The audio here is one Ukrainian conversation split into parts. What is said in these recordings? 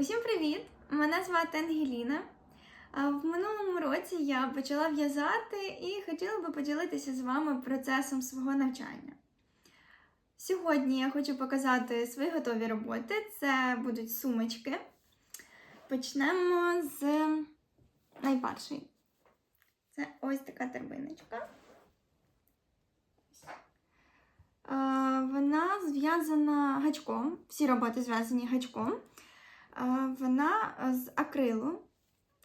Усім привіт! Мене звати Ангеліна. В минулому році я почала в'язати і хотіла би поділитися з вами процесом свого навчання. Сьогодні я хочу показати свої готові роботи. Це будуть сумочки. Почнемо з найпершої. Це ось така торбиночка. А, Вона зв'язана гачком. Всі роботи зв'язані гачком. Вона з акрилу.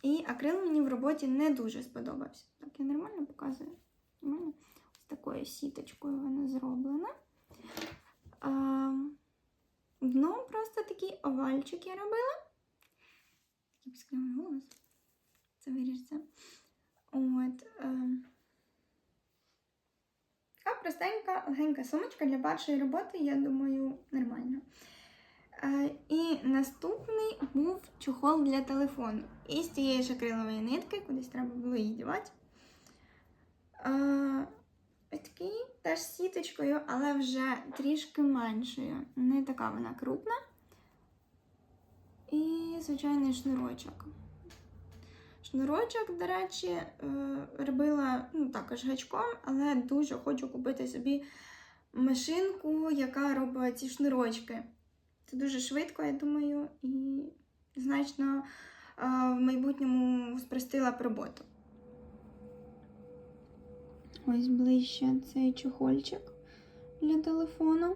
І акрил мені в роботі не дуже сподобався. Так, я нормально показую. Нормально? Ось такою сіточкою вона зроблена. А, Дно просто такий овальчик я робила. Такий пісклявий голос. Це виріжеться. От. Така простенька, легенька сумочка для першої роботи, я думаю, нормально. Е, І наступний був чохол для телефону. І з цієї ж акрилової нитки, кудись треба було її дівати. Е, Ось такий теж сіточкою, але вже трішки меншою. Не така вона крупна. І звичайний шнурочок. Шнурочок, до речі, е, робила ну, також гачком, але дуже хочу купити собі машинку, яка робить ці шнурочки. Це дуже швидко, я думаю, і значно е, в майбутньому спростила б роботу. Ось ближче цей чохольчик для телефону.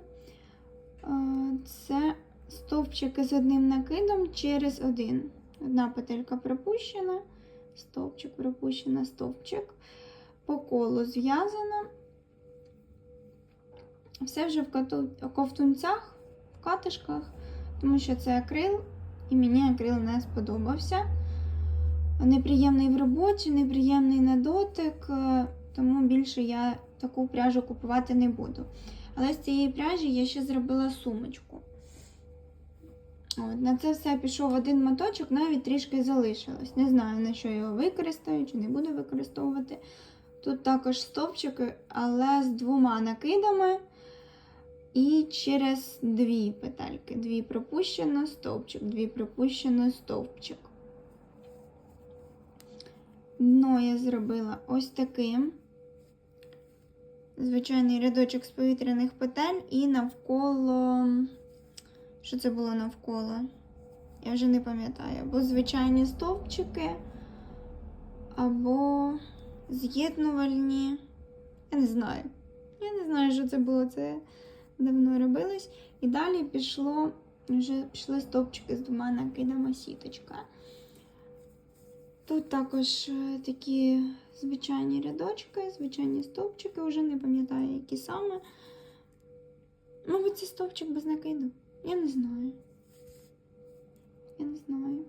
Е, Це стовпчики з одним накидом через один. Одна петелька пропущена, стовпчик пропущена, стовпчик. По колу зв'язано. Все вже в ковтунцях, катишках, тому що це акрил, і мені акрил не сподобався. Неприємний в роботі, неприємний на дотик, е, тому більше я таку пряжу купувати не буду. Але з цієї пряжі я ще зробила сумочку. От, на це все пішов один моточок, навіть трішки залишилось. Не знаю, на що його використаю чи не буду використовувати. Тут також стовпчики, але з двома накидами і через дві петельки. Дві пропущено, стовпчик, дві пропущено, стовпчик. Дно я зробила ось таким. Звичайний рядочок з повітряних петель і навколо. Що це було навколо? Я вже не пам'ятаю. Або звичайні стовпчики, або з'єднувальні. Я не знаю. Я не знаю, що це було. Це давно робилось. І далі пішло, вже пішли стовпчики з двома накидами сіточка. Тут також е, такі звичайні рядочки, звичайні стовпчики, вже не пам'ятаю, які саме. Мабуть, це стовпчик без накиду. Я не знаю. Я не знаю.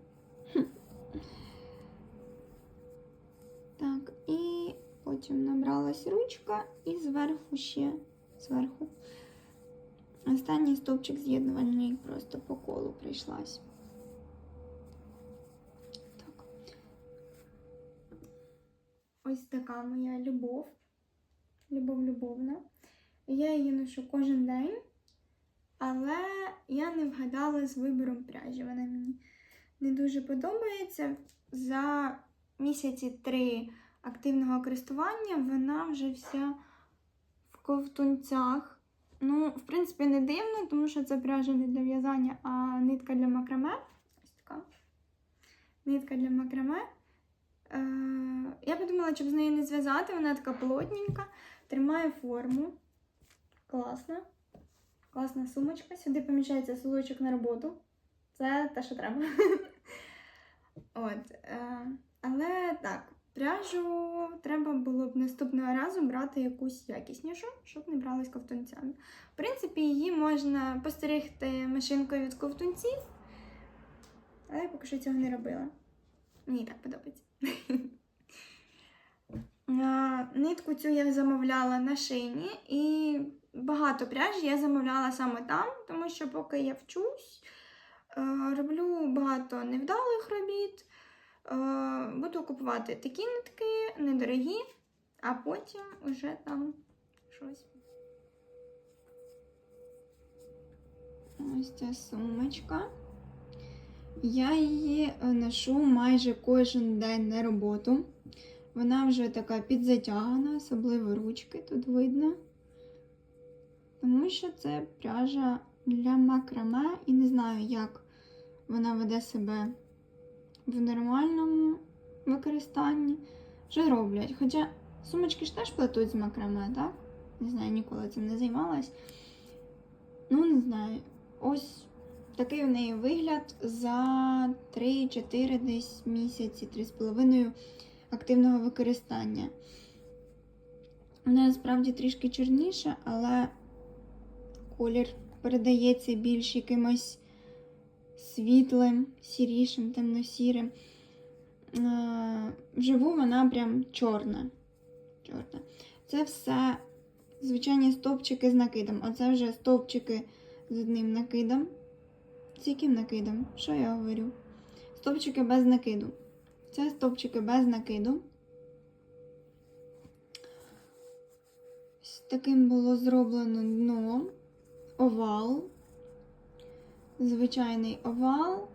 Так, і потім набралась ручка і зверху ще зверху. Останній стовпчик з'єднувальний просто по колу прийшлась. Так. Ось така моя любов. Любов любовна. Я її ношу кожен день. Але я не вгадала з вибором пряжі. Вона мені не дуже подобається. За місяці три активного користування вона вже вся в ковтунцях. Ну, в принципі, не дивно, тому що це пряжа не для в'язання, а нитка для макраме. Ось така. Нитка для макраме. Е, я подумала, щоб з нею не зв'язати, вона така плотненька, тримає форму. Класна. Класна сумочка. Сюди поміщається сулочок на роботу. Це те, що треба. От. Е, але так, пряжу треба було б наступного разу брати якусь якіснішу, щоб не бралась ковтунцями. В принципі, її можна постерігти машинкою від ковтунців, але я поки що цього не робила. Мені так подобається. Нитку цю я замовляла на шині, і багато пряжі я замовляла саме там, тому що поки я вчусь, е, роблю багато невдалих робіт. Е, Буду купувати такі нитки, недорогі, а потім вже там щось. Ось ця сумочка. Я її е, ношу майже кожен день на роботу. Вона вже така підзатягана, особливо ручки тут видно. Тому що це пряжа для макраме і не знаю, як вона веде себе в нормальному використанні. Вже роблять. Хоча сумочки ж теж плетуть з макраме, так? Не знаю, ніколи цим не займалась. Ну, не знаю. Ось такий в неї вигляд за 3-4 десь місяці, 3,5 активного використання. Вона насправді трішки чорніша, але колір передається більш якимось світлим, сірішим, темно-сірим. Вживу вона прям чорна. чорна. Це все звичайні стовпчики з накидом. Оце вже стовпчики з одним накидом. З яким накидом? Що я говорю? Стовпчики без накиду. Це стовпчики без накиду. Ось таким було зроблено дно, овал, звичайний овал.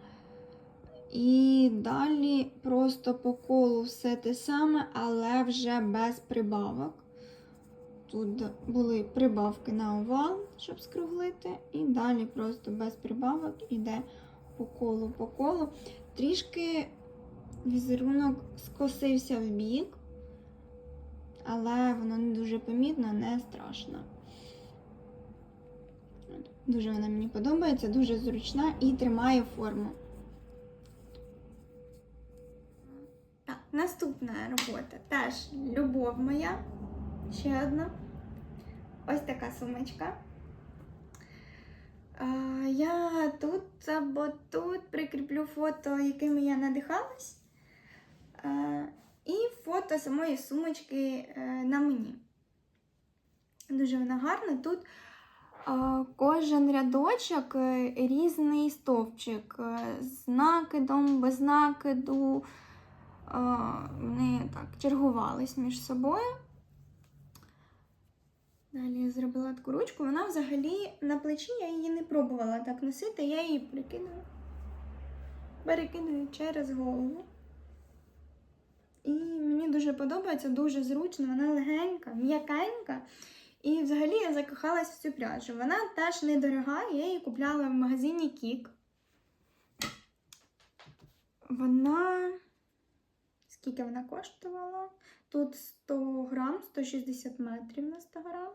І далі просто по колу все те саме, але вже без прибавок. Тут були прибавки на овал, щоб скруглити, і далі просто без прибавок іде по колу, по колу. Трішки візерунок скосився в бік, але воно не дуже помітно, не страшно. Дуже вона мені подобається, дуже зручна і тримає форму. Так, наступна робота теж любов моя. Ще одна. Ось така сумочка. Я тут або тут прикріплю фото, якими я надихалась. І фото самої сумочки е, на мені. Дуже вона гарна. Тут кожен рядочок е, різний стовпчик е, з накидом, без накиду. Вони так чергувались між собою. Далі я зробила таку ручку. Вона взагалі на плечі я її не пробувала так носити, я її прикидаю, перекидаю через голову. І мені дуже подобається, дуже зручно, вона легенька, м'якенька. І взагалі я закохалась в цю пряжу. Вона теж недорога, я її купляла в магазині Кік. Вона. Скільки вона коштувала? Тут 100 грам, 160 метрів на 100 грам.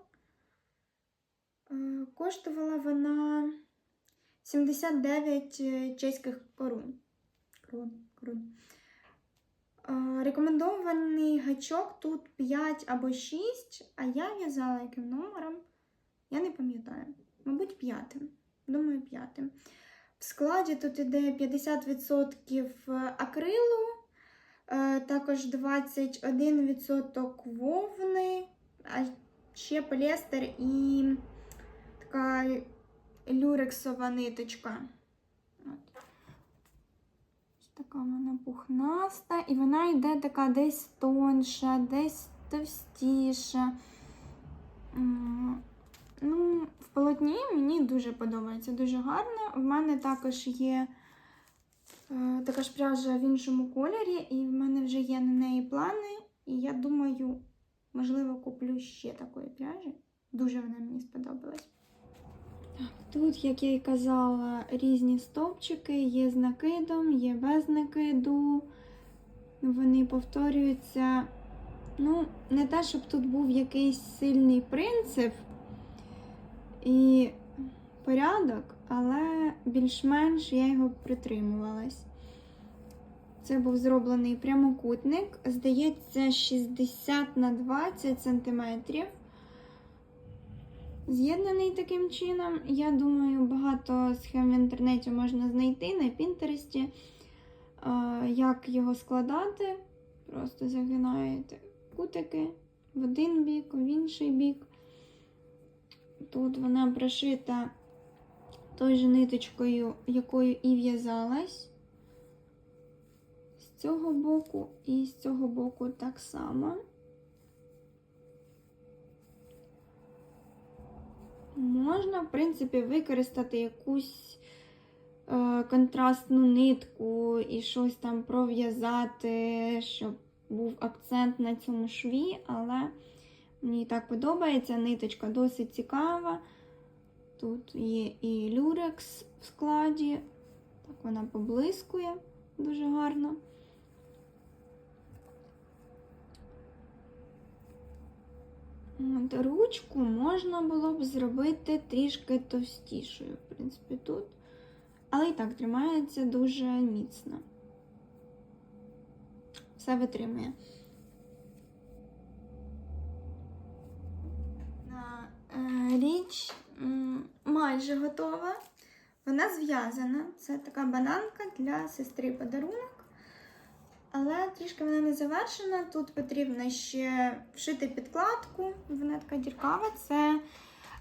Е, Коштувала вона 79 чеських корун. Крон, крон. Рекомендований гачок тут 5 або 6, а я в'язала яким номером? Я не пам'ятаю. Мабуть, п'ятим. Думаю, п'ятим. В складі тут іде 50% акрилу, е, також 21% вовни, а ще поліестер і така люрексова ниточка. Така вона пухнаста, і вона йде така десь тонша, десь товстіша. Ну, в полотні мені дуже подобається, дуже гарно. В мене також є е, така ж пряжа в іншому кольорі, і в мене вже є на неї плани. І я думаю, можливо, куплю ще такої пряжі. Дуже вона мені сподобалась. Тут, як я і казала, різні стовпчики, є з накидом, є без накиду. Вони повторюються. Ну, не те, щоб тут був якийсь сильний принцип і порядок, але більш-менш я його притримувалась. Це був зроблений прямокутник, здається, 60 на 20 сантиметрів. З'єднаний таким чином. Я думаю, багато схем в інтернеті можна знайти на Пінтересті, е, як його складати. Просто загинаєте кутики в один бік, в інший бік. Тут вона прошита той же ниточкою, якою і в'язалась. З цього боку і з цього боку так само. Можна, в принципі, використати якусь е, контрастну нитку і щось там пров'язати, щоб був акцент на цьому шві, але мені так подобається. Ниточка досить цікава. Тут є і люрекс в складі, так вона поблискує дуже гарно. От, ручку можна було б зробити трішки товстішою, в принципі, тут. Але і так тримається дуже міцно. Все витримує. Е, Річ майже готова. Вона зв'язана. Це така бананка для сестри подарунок. Але трішки вона не завершена. Тут потрібно ще вшити підкладку. Вона така діркава. Це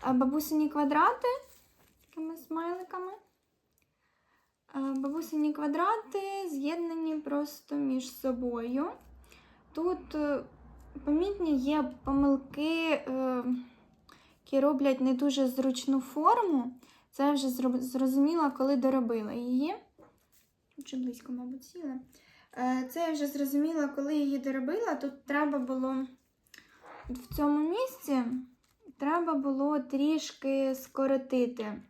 е, бабусині квадрати такими смайликами. Е, Бабусині квадрати з'єднані просто між собою. Тут е, помітні є помилки, які роблять не дуже зручну форму. Це вже зрозуміла, коли доробила її. Чи близько, мабуть, сіла. Е, Це я вже зрозуміла, коли її доробила. Тут треба було в цьому місці треба було трішки скоротити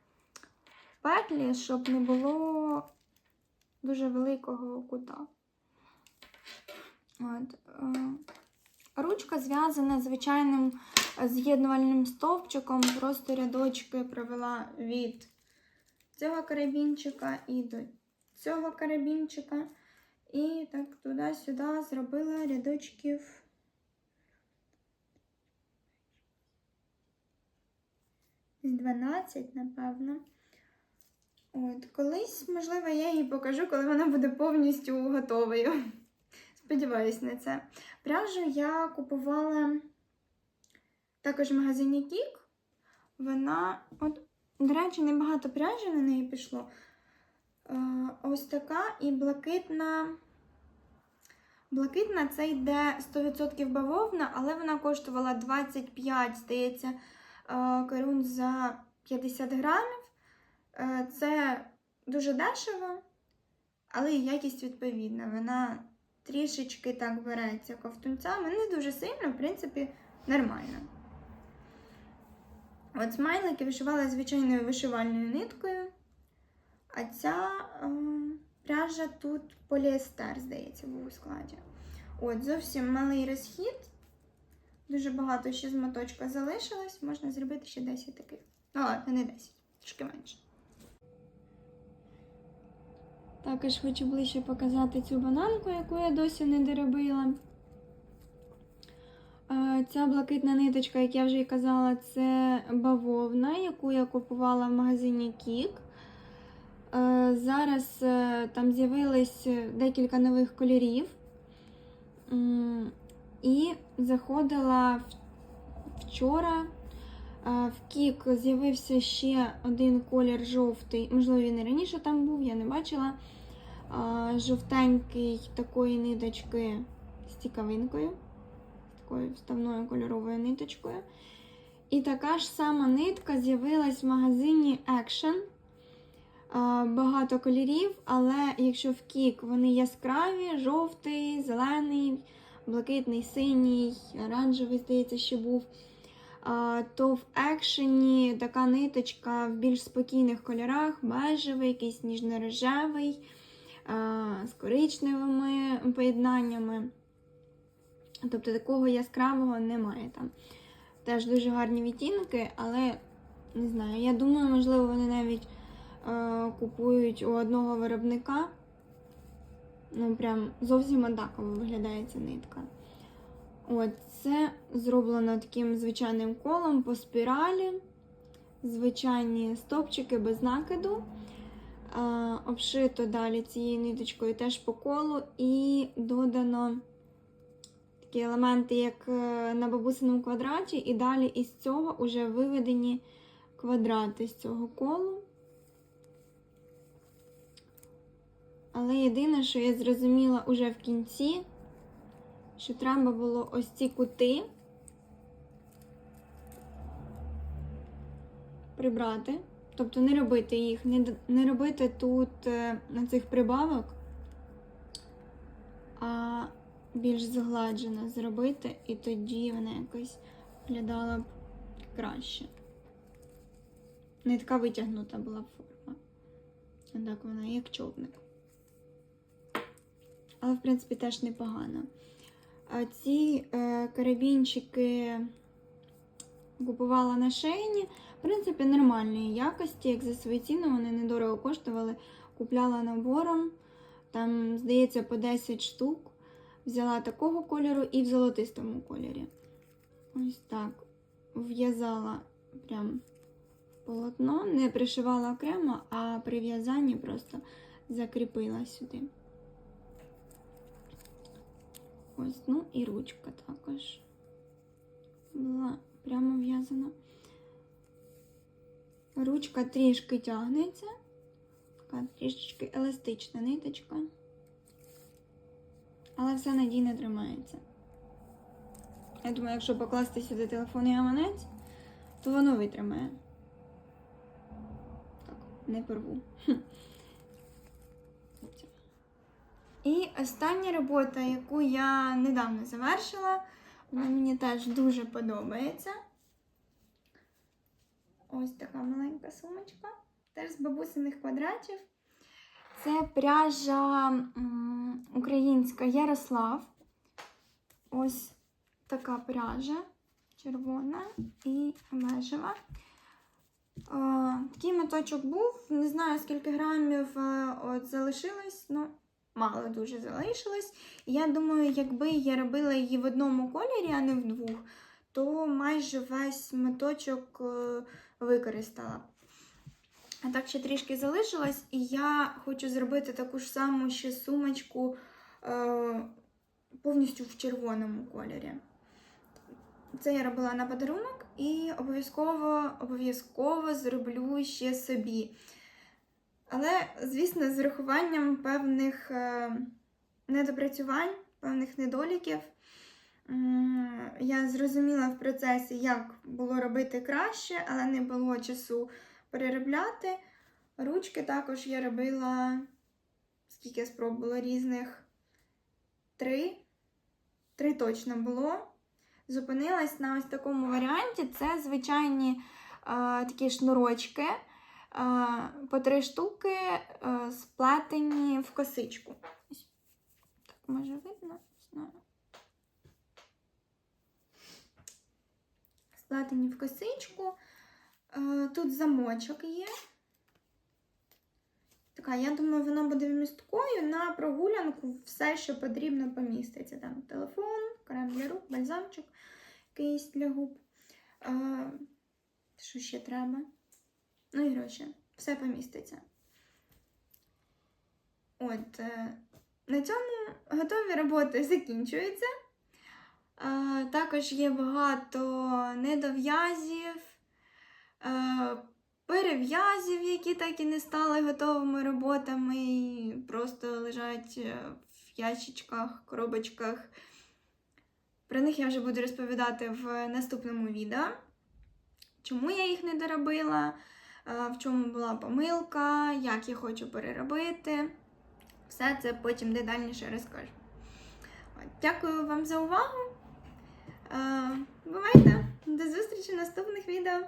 петлі, щоб не було дуже великого кута. От. е, Ручка зв'язана звичайним з'єднувальним стовпчиком, просто рядочки провела від цього карабінчика і до цього карабінчика. І так туди-сюди зробила рядочків. з 12, напевно. От, колись, можливо, я її покажу, коли вона буде повністю готовою. Сподіваюсь на це. Пряжу я купувала також в магазині Кік. Вона, от, до речі, небагато пряжі на неї пішло. Е, ось така і блакитна. Блакитна це йде 100% бавовна, але вона коштувала 25, здається, е, корун за 50 грамів. Е, Це дуже дешево, але і якість відповідна. Вона трішечки так береться ковтунцями. Не дуже сильно, в принципі, нормально. От смайлики вишивала звичайною вишивальною ниткою. А ця е, пряжа тут поліестер, здається, був у складі. От, зовсім малий розхід. Дуже багато ще з моточка залишилось. Можна зробити ще 10 таких. Ладно, не 10, трішки менше. Також хочу ближче показати цю бананку, яку я досі не доробила. Ця блакитна ниточка, як я вже і казала, це бавовна, яку я купувала в магазині Кік. Е, Зараз е, там з'явилось декілька нових кольорів. І заходила вчора. е, В Кік з'явився ще один колір жовтий. Можливо, він і раніше там був, я не бачила. Е, Жовтенький такої ниточки з цікавинкою, такою вставною кольоровою ниточкою. І така ж сама нитка з'явилась в магазині Action. Багато кольорів, але якщо в кік вони яскраві, жовтий, зелений, блакитний, синій, оранжевий, здається, ще був. То в екшені така ниточка в більш спокійних кольорах, бежевий, якийсь ніжно-рожевий, з коричневими поєднаннями. Тобто такого яскравого немає там. Теж дуже гарні відтінки, але не знаю, я думаю, можливо, вони навіть купують у одного виробника. Ну, прям зовсім однаково виглядає ця нитка. От, це зроблено таким звичайним колом по спіралі. Звичайні стопчики без накиду. Е, обшито далі цією ниточкою теж по колу, і додано такі елементи, як е, на бабусиному квадраті, і далі із цього вже виведені квадрати з цього колу. Але єдине, що я зрозуміла уже в кінці, що треба було ось ці кути прибрати, Тобто не робити їх, не, не робити тут е, на цих прибавок, а більш згладжено зробити, і тоді вона якось виглядала б краще. Не така витягнута була форма. А так вона як човник. Але, в принципі, теж непогано. Ці е, карабінчики купувала на шейні. В принципі, нормальної якості, як за свою ціну, вони недорого коштували. Купляла набором. Там, здається, по 10 штук. Взяла такого кольору і в золотистому кольорі. Ось так. В'язала прям полотно, не пришивала окремо, а при в'язанні просто закріпила сюди. Ось, ну і ручка також була прямо в'язана. Ручка трішки тягнеться, така трішечки еластична ниточка, але все надійно тримається. Я думаю, якщо покласти сюди телефон і гаманець, то воно витримає. Так, не порву. І остання робота, яку я недавно завершила, вона мені теж дуже подобається. Ось така маленька сумочка. Теж з бабусиних квадратів. Це пряжа українська Ярослав. Ось така пряжа червона і бежева. Е, Такий моточок був, не знаю скільки грамів е, от залишилось, ну мало дуже залишилось. Я думаю, якби я робила її в одному кольорі, а не в двох, то майже весь моточок е, використала. А так ще трішки залишилось, і я хочу зробити таку ж саму ще сумочку е, повністю в червоному кольорі. Це я робила на подарунок і обов'язково обов'язково зроблю ще собі. Але, звісно, з урахуванням певних е, недопрацювань, певних недоліків. Я зрозуміла в процесі, як було робити краще, але не було часу переробляти. Ручки також я робила, скільки я спробувала різних три. Три точно було. Зупинилась на ось такому варіанті. Це звичайні е, такі шнурочки. Е, по три штуки е, сплетені в косичку. Так, може видно? Знаю. Сплетені в косичку. Е, Тут замочок є. Така, я думаю, вона буде вмісткою на прогулянку все, що потрібно, поміститься. Там телефон, крем для рук, бальзамчик якийсь для губ. Що ще треба? Ну і гроші. Все поміститься. От, е, на цьому готові роботи закінчуються. Е, Також є багато недов'язів, е, перев'язів, які так і не стали готовими роботами, і просто лежать в ящичках, коробочках. Про них я вже буду розповідати в наступному відео. Чому я їх не доробила, в чому була помилка, як я хочу переробити. Все це потім детальніше розкажу. Дякую вам за увагу. Е, Бувайте! До зустрічі в наступних відео!